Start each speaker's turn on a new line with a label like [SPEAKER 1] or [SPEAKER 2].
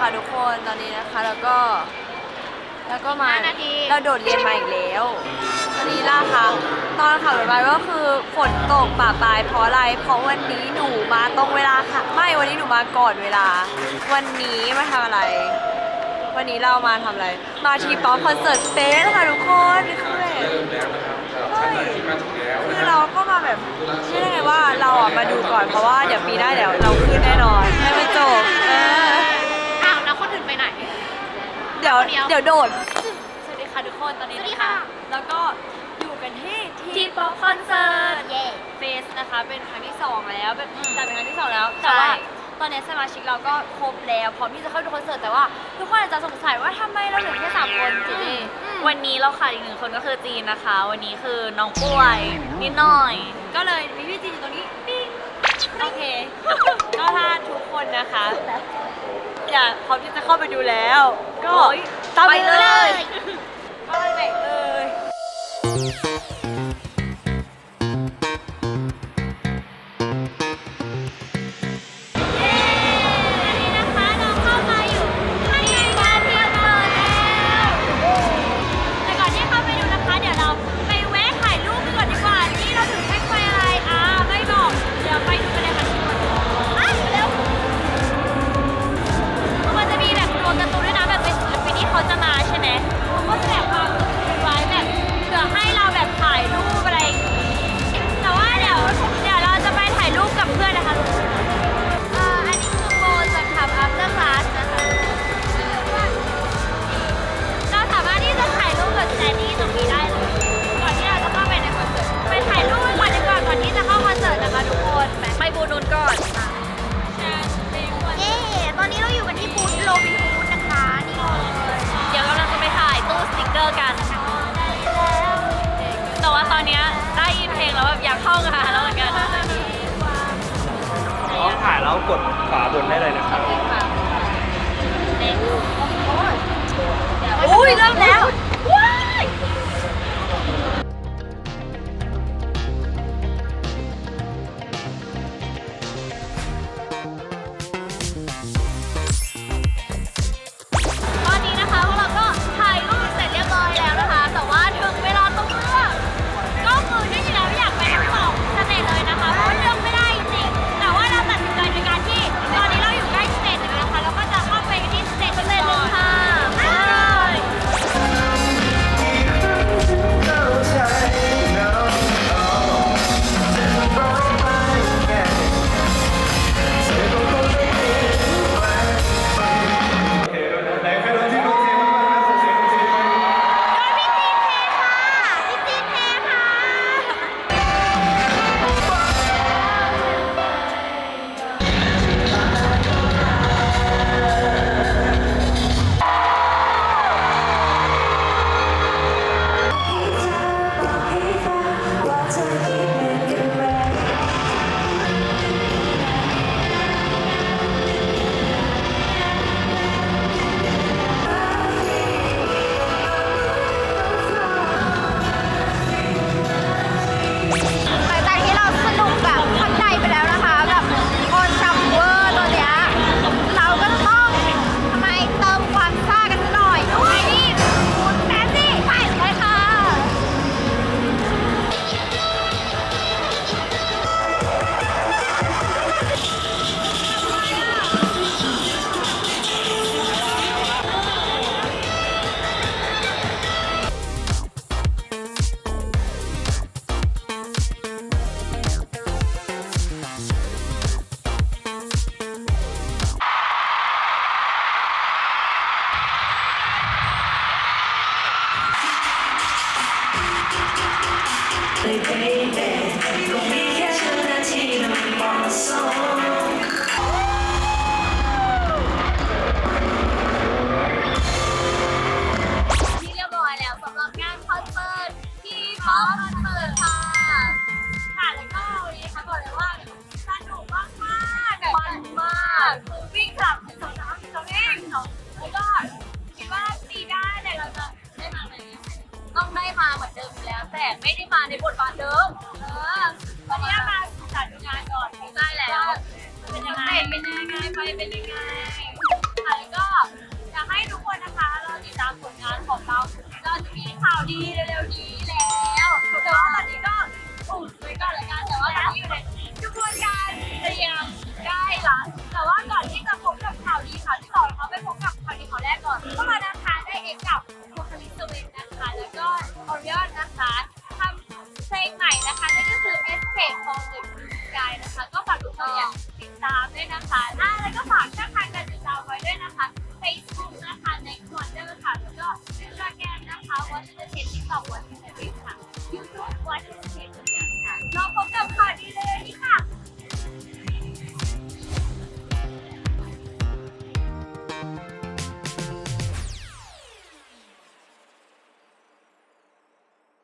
[SPEAKER 1] ค่ะทุกคนตอนนี้นะคะแล้วก็ แล้วก็มา
[SPEAKER 2] ห้านาที
[SPEAKER 1] เราโดดเรียนมาอีกแล้วตอนนี้ล่ะค่ะตอนขับรถไปก็คือฝนตกป่าปลายเพราะอะไรเพราะวันนี้หนูมาตรงเวลาค่ะ ไม่วันนี้หนูมาก่อนเวลา วันนี้มาทำอะไร วันนี้เรามาทำอะไร มาทีป๊อปคอนเสิร์ตเฟสค่ะทุกคนนี่คือแบบ
[SPEAKER 3] เริ่มแล้วนะครับสำหรับชั้นในที่มาถึงแล้ว
[SPEAKER 1] คื
[SPEAKER 3] นะ
[SPEAKER 1] อ
[SPEAKER 3] ค
[SPEAKER 1] เรา
[SPEAKER 3] รับ
[SPEAKER 1] ก็มาแบบไม่ได้ไงว่าเราอะมาดูก่อนเพราะว่าเดี๋ยวปีหน้าเดี๋ยวเราขึ้นแน่นอนให้มันจบเออ
[SPEAKER 2] อ้
[SPEAKER 1] ดี๋ยว
[SPEAKER 2] เดี๋ยว
[SPEAKER 1] เดี๋ยวโดด สวัสดีค่ะทุกคนตอนนี้
[SPEAKER 2] สวัสดี
[SPEAKER 1] น
[SPEAKER 2] ค่ะ
[SPEAKER 1] แล้วก็อยู่กันที่
[SPEAKER 2] ทีป๊อปคอนเสิร์ตเย่
[SPEAKER 1] เฟสนะคะ เป็นครั้งที่สองแล้วเป็น
[SPEAKER 2] อืม
[SPEAKER 1] จัดเป็นครั้งที่สองแล้ว
[SPEAKER 2] ใช่
[SPEAKER 1] แต่ว่าตอนนี้สมาชิกเราก็ครบแล้วพร้อมที่จะเข้าดูคอนเสิร์ตแต่ว่าทุกคนอาจจะสงสัยว่าทำไมเราเหลือแค่สามคนจีนี่
[SPEAKER 4] วันนี้เราขาดอีกหนึ่งคนก็คือจีนนะคะ วันนี้คือน้องป่วยนิดหน่อย
[SPEAKER 1] ก็เลยมีพี่จีนอยู่ตรงนี้ปิ้งโอเค ก็ถ้าทุกคนนะคะ อยากพร้อมที่จะเข้าไปดูแล้ว ก็
[SPEAKER 4] โอ๊ย
[SPEAKER 1] ตามไป
[SPEAKER 4] ไป
[SPEAKER 1] เล
[SPEAKER 4] เลยย
[SPEAKER 1] ไปไหนเอ่ยา
[SPEAKER 2] ยแล้วกดขวาบนได้เลยนะครับ อุ้ยเริ่มแล้วับงานคอนเสิร์ตที่ป๊อปคอนเสิร์ตค่ะ ค่ะแล้วก็วันนี้ค่ะ
[SPEAKER 4] บอ
[SPEAKER 2] กเลย
[SPEAKER 4] ว่าสนุกมากมากๆมัน
[SPEAKER 3] มากคื
[SPEAKER 1] อวิ่
[SPEAKER 2] งกลับสองนามสองเองแล้วก็คิดว่าปีหน้าเนี่ยเราจะได้มาไหมต้องได้มาเหมือนเดิมแล้ว แต่ไม่ได้มาในบทบาทเดิมเออวันนี้มาจัดงานก่อนใช่แล้ว เป็นยังไงเป็นยังไงไปเป็นยังไง ข่า
[SPEAKER 1] วดีเร็วๆนี้แล้วแต่ว่าตอนนี้ก็อุบไว้ก่อนละกันแต่ว่าตอนนี้อยู่ในกระบวนการเตรียมใกล้ละแต่ว่าก่อนที่จะพบกับข่าวดีข่าวที่สองเราไปพบกับข่าวดีข่าวแรกก่อนก็มานะคะได้เอกกับโคคาลิสเวนนะคะแล้วก็ออริออนนะคะทำเพลงใหม่นะคะนั่นก็คือ Escape from the Blue Sky นะคะก็ฝากทุกคนอย่าติดตามด้วยนะคะอะแล้วก็ฝากช่องทางการ